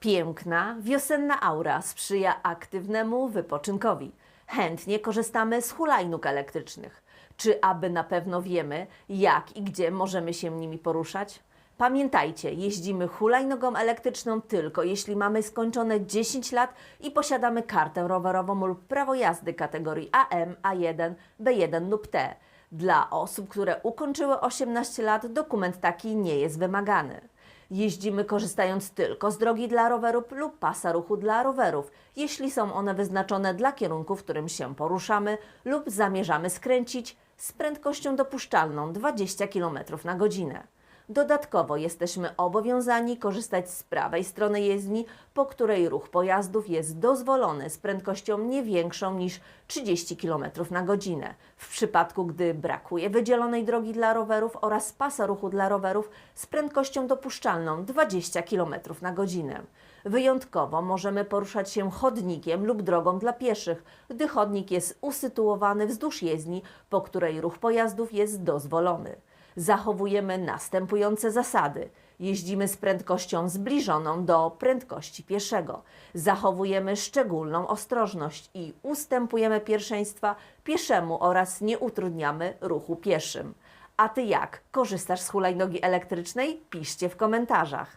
Piękna, wiosenna aura sprzyja aktywnemu wypoczynkowi. Chętnie korzystamy z hulajnóg elektrycznych. Czy aby na pewno wiemy, jak i gdzie możemy się nimi poruszać? Pamiętajcie, jeździmy hulajnogą elektryczną tylko jeśli mamy skończone 10 lat i posiadamy kartę rowerową lub prawo jazdy kategorii AM, A1, B1 lub T. Dla osób, które ukończyły 18 lat, dokument taki nie jest wymagany. Jeździmy korzystając tylko z drogi dla rowerów lub pasa ruchu dla rowerów, jeśli są one wyznaczone dla kierunku, w którym się poruszamy lub zamierzamy skręcić z prędkością dopuszczalną 20 km na godzinę. Dodatkowo jesteśmy obowiązani korzystać z prawej strony jezdni, po której ruch pojazdów jest dozwolony z prędkością nie większą niż 30 km na godzinę. W przypadku, gdy brakuje wydzielonej drogi dla rowerów oraz pasa ruchu dla rowerów z prędkością dopuszczalną 20 km na godzinę. Wyjątkowo możemy poruszać się chodnikiem lub drogą dla pieszych, gdy chodnik jest usytuowany wzdłuż jezdni, po której ruch pojazdów jest dozwolony zachowujemy następujące zasady. Jeździmy z prędkością zbliżoną do prędkości pieszego. Zachowujemy szczególną ostrożność i ustępujemy pierwszeństwa pieszemu oraz nie utrudniamy ruchu pieszym. A ty jak? Korzystasz z hulajnogi elektrycznej? Piszcie w komentarzach.